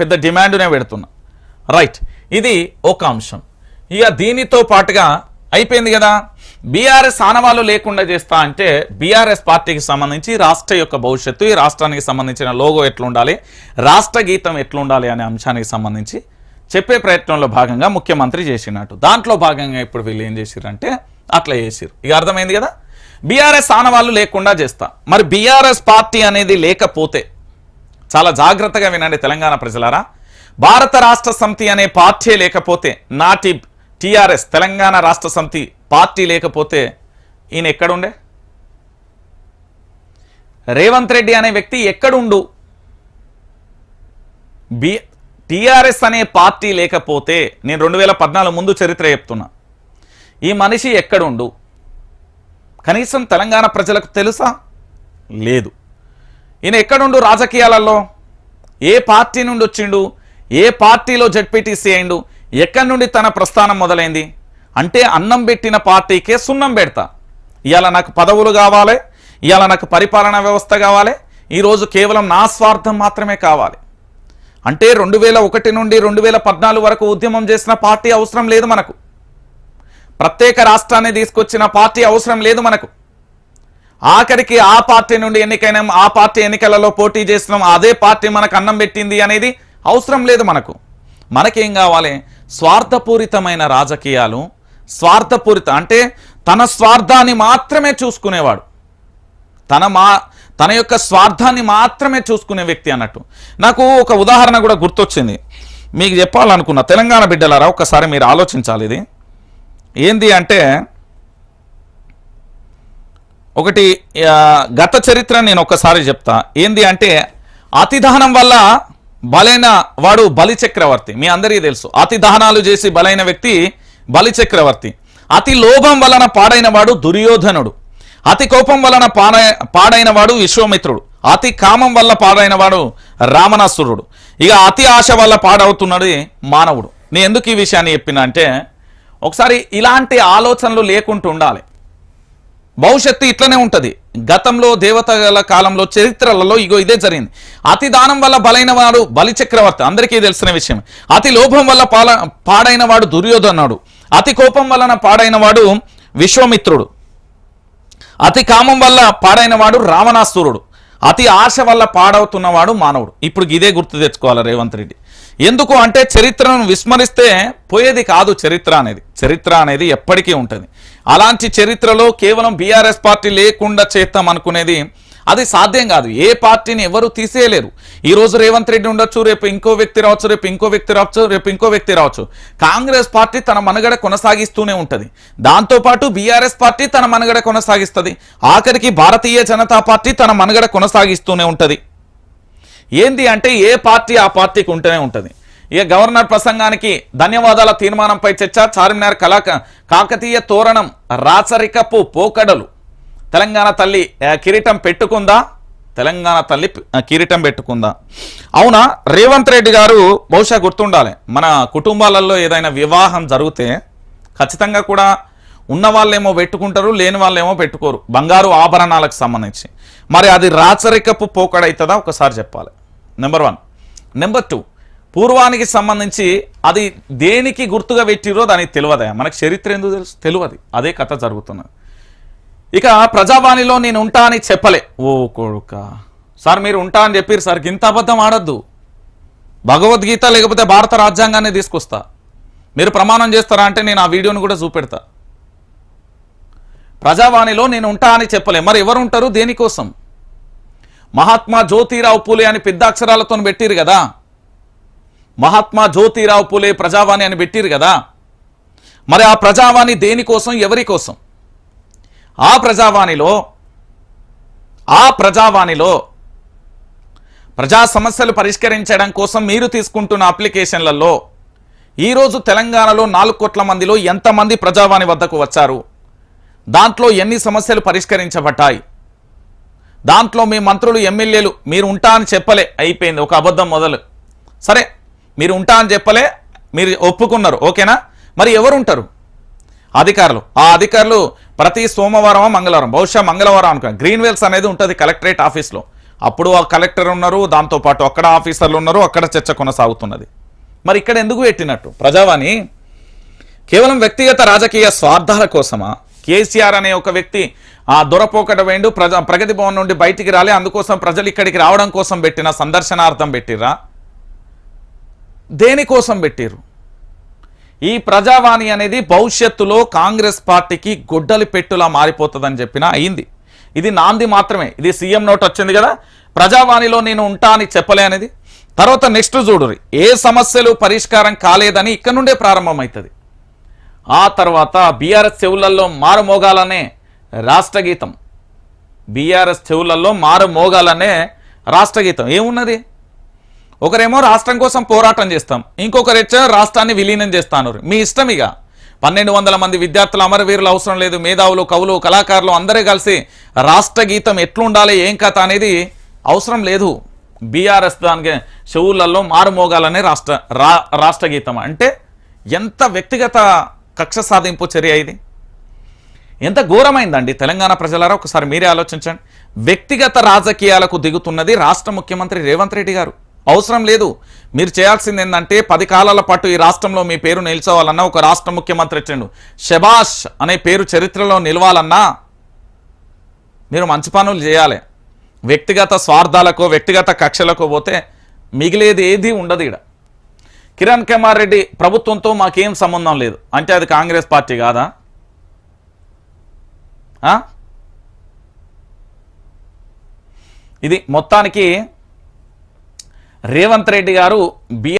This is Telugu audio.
పెద్ద డిమాండ్నే పెడుతున్నా. రైట్. ఇది ఒక అంశం. ఇక దీనితో పాటుగా అయిపోయింది కదా. బీఆర్ఎస్ ఆనవాళ్ళు లేకుండా చేస్తా అంటే బీఆర్ఎస్ పార్టీకి సంబంధించి రాష్ట్ర యొక్క భవిష్యత్తు ఈ రాష్ట్రానికి సంబంధించిన లోగో ఎట్లుండాలి రాష్ట్ర గీతం ఎట్లుండాలి అనే అంశానికి సంబంధించి చెప్పే ప్రయత్నంలో భాగంగా ముఖ్యమంత్రి చేసినట్టు. దాంట్లో భాగంగా ఇప్పుడు వీళ్ళు ఏం చేసిరంటే అట్లా చేసిరు ఇక అర్థమైంది కదా? బీఆర్ఎస్ ఆనవాళ్ళు లేకుండా చేస్తా. మరి బీఆర్ఎస్ పార్టీ అనేది లేకపోతే చాలా జాగ్రత్తగా వినండి తెలంగాణ ప్రజలారా. భారత రాష్ట్ర సమితి అనే పార్టీ లేకపోతే నాటి టిఆర్ఎస్ తెలంగాణ రాష్ట్ర సమితి పార్టీ లేకపోతే ఈయన ఎక్కడుండే? రేవంత్ రెడ్డి అనే వ్యక్తి ఎక్కడుండు? బి టిఆర్ఎస్ అనే పార్టీ లేకపోతే నేను రెండు వేల పద్నాలుగు ముందు చరిత్ర చెప్తున్నా. ఈ మనిషి ఎక్కడుండు? కనీసం తెలంగాణ ప్రజలకు తెలుసా? లేదు. ఈయన ఎక్కడుండు రాజకీయాలలో? ఏ పార్టీ నుండి వచ్చిండు? ఏ పార్టీలో జడ్పీటీసీ అయిండు? ఎక్కడి నుండి తన ప్రస్థానం మొదలైంది? అంటే అన్నం పెట్టిన పార్టీకే సున్నం పెడతా. ఇవాళ నాకు పదవులు కావాలి ఇవాళ నాకు పరిపాలనా వ్యవస్థ కావాలి ఈరోజు కేవలం నా స్వార్థం మాత్రమే కావాలి. అంటే రెండు వేల ఒకటి నుండి రెండు వేల పద్నాలుగు వరకు ఉద్యమం చేసిన పార్టీ అవసరం లేదు మనకు. ప్రత్యేక రాష్ట్రాన్ని తీసుకొచ్చిన పార్టీ అవసరం లేదు మనకు. ఆఖరికి ఆ పార్టీ నుండి ఎన్నికైనా ఆ పార్టీ ఎన్నికలలో పోటీ చేస్తున్నాం. అదే పార్టీ మనకు అన్నం పెట్టింది అనేది అవసరం లేదు మనకు. మనకేం కావాలి? స్వార్థపూరితమైన రాజకీయాలు స్వార్థపూరిత అంటే తన స్వార్థాన్ని మాత్రమే చూసుకునేవాడు. తన మా తన యొక్క స్వార్థాన్ని మాత్రమే చూసుకునే వ్యక్తి అన్నట్టు. నాకు ఒక ఉదాహరణ కూడా గుర్తొచ్చింది. మీకు చెప్పాలనుకున్న తెలంగాణ బిడ్డలారా ఒకసారి మీరు ఆలోచించాలి ఇది. ఏంది అంటే ఒకటి గత చరిత్ర నేను ఒకసారి చెప్తా. ఏంది అంటే అతిదహనం వల్ల బలైన వాడు బలి చక్రవర్తి మీ అందరికీ తెలుసు. అతి దహనాలు చేసి బలైన వ్యక్తి బలి చక్రవర్తి అతి లోభం వలన పాడైన వాడు దుర్యోధనుడు. అతి కోపం వలన పాడైన వాడు విశ్వమిత్రుడు. అతి కామం వల్ల పాడైన వాడు రామణాసురుడు ఇక అతి ఆశ వల్ల పాడవుతున్నాడు మానవుడు. నేను ఎందుకు ఈ విషయాన్ని చెప్పిన అంటే ఒకసారి ఇలాంటి ఆలోచనలు లేకుంటూ ఉండాలి. భవిష్యత్తు ఇట్లనే ఉంటుంది. గతంలో దేవతల కాలంలో చరిత్రలలో ఇగో ఇదే జరిగింది. అతి దానం వల్ల బలైన వాడు బలిచక్రవర్తి అందరికీ తెలిసిన విషయం. అతి లోభం వల్ల పాల పాడైన వాడు దుర్యోధనుడు అతి కోపం వలన పాడైన వాడు విశ్వామిత్రుడు. అతి కామం వల్ల పాడైన వాడు రావణాసురుడు. అతి ఆశ వల్ల పాడవుతున్నవాడు మానవుడు. ఇప్పుడు ఇదే గుర్తు తెచ్చుకోవాలి రేవంత్ రెడ్డి? ఎందుకు అంటే చరిత్రను విస్మరిస్తే పోయేది కాదు చరిత్ర అనేది. చరిత్ర అనేది ఎప్పటికీ ఉంటుంది. అలాంటి చరిత్రలో కేవలం బీఆర్ఎస్ పార్టీ లేకుండా చేస్తాం అనుకునేది అది సాధ్యం కాదు. ఏ పార్టీని ఎవరు తీసేయలేరు. ఈ రోజు రేవంత్ రెడ్డి ఉండొచ్చు రేపు ఇంకో వ్యక్తి రావచ్చు రేపు ఇంకో వ్యక్తి రావచ్చు రేపు ఇంకో వ్యక్తి రావచ్చు. కాంగ్రెస్ పార్టీ తన మనుగడ కొనసాగిస్తూనే ఉంటుంది. దాంతోపాటు బీఆర్ఎస్ పార్టీ తన మనుగడ కొనసాగిస్తుంది. ఆఖరికి భారతీయ జనతా పార్టీ తన మనుగడ కొనసాగిస్తూనే ఉంటుంది. ఏంది అంటే ఏ పార్టీ ఆ పార్టీకి ఉంటూనే ఉంటుంది. ఇక గవర్నర్ ప్రసంగానికి ధన్యవాదాల తీర్మానంపై చర్చ. చార్మినార్ కళా కాకతీయ తోరణం రాచరికపు పోకడలు. తెలంగాణ తల్లి కిరీటం పెట్టుకుందా? తెలంగాణ తల్లి కిరీటం పెట్టుకుందా? అవునా? రేవంత్ రెడ్డి గారు బహుశా గుర్తుండాలి మన కుటుంబాలలో ఏదైనా వివాహం జరిగితే ఖచ్చితంగా కూడా ఉన్న వాళ్ళేమో పెట్టుకుంటారు లేని వాళ్ళేమో పెట్టుకోరు. బంగారు ఆభరణాలకు సంబంధించి. మరి అది రాచరికపు పోకడవుతుందా ఒకసారి చెప్పాలి. నెంబర్ వన్ నెంబర్ టూ పూర్వానికి సంబంధించి అది దేనికి గుర్తుగా పెట్టిరో దానికి తెలియదా మనకు చరిత్ర ఎందుకు తెలుసు? తెలియదు. అదే కథ జరుగుతున్నది. ఇక ప్రజావాణిలో నేను ఉంటా అని చెప్పలే. ఓ కొడుక. సార్ మీరు ఉంటా అని చెప్పారు సార్. ఇంత అబద్ధం ఆడద్దు. భగవద్గీత లేకపోతే భారత రాజ్యాంగాన్ని తీసుకొస్తా. మీరు ప్రమాణం చేస్తారా అంటే నేను ఆ వీడియోని కూడా చూపెడతా. ప్రజావాణిలో నేను ఉంటా అని చెప్పలే. మరి ఎవరు ఉంటారు దేనికోసం? మహాత్మా జ్యోతిరావు పూలే అని పెద్ద అక్షరాలతో పెట్టిరు కదా. మహాత్మా జ్యోతిరావు పూలే ప్రజావాణి అని పెట్టిరు కదా. మరి ఆ ప్రజావాణి దేనికోసం? ఎవరి కోసం ఆ ప్రజావాణిలో ఆ ప్రజావాణిలో ప్రజా సమస్యలు పరిష్కరించడం కోసం మీరు తీసుకుంటున్న అప్లికేషన్లలో ఈరోజు తెలంగాణలో నాలుగు కోట్ల మందిలో ఎంతమంది ప్రజావాణి వద్దకు వచ్చారు? దాంట్లో ఎన్ని సమస్యలు పరిష్కరించబడ్డాయి? దాంట్లో మీ మంత్రులు ఎమ్మెల్యేలు మీరు ఉంటా అని చెప్పలే అయిపోయింది ఒక అబద్ధం మొదలు. సరే మీరు ఉంటా అని చెప్పలే మీరు ఒప్పుకున్నారు ఓకేనా? మరి ఎవరు ఉంటారు అధికారులు. ఆ అధికారులు ప్రతి సోమవారం మంగళవారం? బహుశా మంగళవారం అనుకో. గ్రీన్ వెల్స్ అనేది ఉంటుంది కలెక్టరేట్ ఆఫీస్లో. అప్పుడు ఆ కలెక్టర్ ఉన్నారు దాంతోపాటు అక్కడ ఆఫీసర్లు ఉన్నారు అక్కడ చర్చ కొనసాగుతున్నది. మరి ఇక్కడ ఎందుకు పెట్టినట్టు? ప్రజావాణి కేవలం వ్యక్తిగత రాజకీయ స్వార్థాల కోసమా? కేసీఆర్ అనే ఒక వ్యక్తి ఆ దొరపోకట వేండు ప్రజా ప్రగతి భవన్ నుండి బయటికి రాలే అందుకోసం ప్రజలు ఇక్కడికి రావడం కోసం పెట్టిన సందర్శనార్థం పెట్టిర్రా? దేనికోసం పెట్టిర్రు? ఈ ప్రజావాణి అనేది భవిష్యత్తులో కాంగ్రెస్ పార్టీకి గొడ్డలి పెట్టులా మారిపోతుందని చెప్పిన అయింది. ఇది నాంది మాత్రమే. ఇది సీఎం నోట్ వచ్చింది కదా. ప్రజావాణిలో నేను ఉంటా అని చెప్పలే అనేది. తర్వాత నెక్స్ట్ చూడురి ఏ సమస్యలు పరిష్కారం కాలేదని ఇక్కడ నుండే ప్రారంభమవుతుంది ఆ తర్వాత బీఆర్ఎస్ చెవులలో మారుమోగాలనే రాష్ట్రగీతం. రాష్ట్ర గీతం బీఆర్ఎస్ చెవులలో మారుమోగాలనే రాష్ట్రగీతం. రాష్ట్ర గీతం ఏమున్నది? ఒకరేమో రాష్ట్రం కోసం పోరాటం చేస్తాం ఇంకొకరు రాష్ట్రాన్ని విలీనం చేస్తాను. మీ ఇష్టం ఇక. పన్నెండు వందల మంది విద్యార్థులు అమరవీరులు అవసరం లేదు మేధావులు కవులు కళాకారులు అందరూ కలిసి రాష్ట్ర గీతం ఎట్లుండాలి ఏం కథ అనేది అవసరం లేదు. బీఆర్ఎస్ దానికి చెవులలో మారుమోగాలనే రాష్ట్ర రా రాష్ట్ర గీతం. అంటే ఎంత వ్యక్తిగత కక్ష సాధింపు చర్య ఇది? ఎంత ఘోరమైందండి తెలంగాణ ప్రజలారా ఒకసారి మీరే ఆలోచించండి. వ్యక్తిగత రాజకీయాలకు దిగుతున్నది రాష్ట్ర ముఖ్యమంత్రి రేవంత్ రెడ్డి గారు. అవసరం లేదు. మీరు చేయాల్సింది ఏంటంటే పది కాలాల పాటు ఈ రాష్ట్రంలో మీ పేరు నిలిచోవాలన్నా ఒక రాష్ట్ర ముఖ్యమంత్రి వచ్చిండు. శబాష్ అనే పేరు చరిత్రలో నిలవాలన్నా మీరు మంచి పనులు చేయాలి. వ్యక్తిగత స్వార్థాలకు వ్యక్తిగత కక్షలకు పోతే మిగిలేది ఏది ఉండదు ఇక్కడ కిరణ్ కుమార్ రెడ్డి ప్రభుత్వంతో మాకేం సంబంధం లేదు. అంటే అది కాంగ్రెస్ పార్టీ కాదా? ఇది మొత్తానికి రేవంత్ రెడ్డి గారు బి